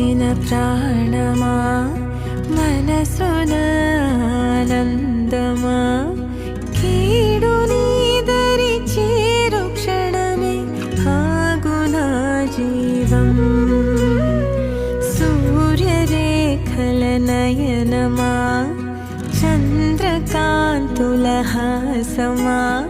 కలిసిన ప్రాణమా? మనసున ఆనందమా కీడు నీదరి చేరు క్షణమే ఆగునా జీవం. సూర్యరేఖల నయనమా? చంద్రకాంతుల హాసమా?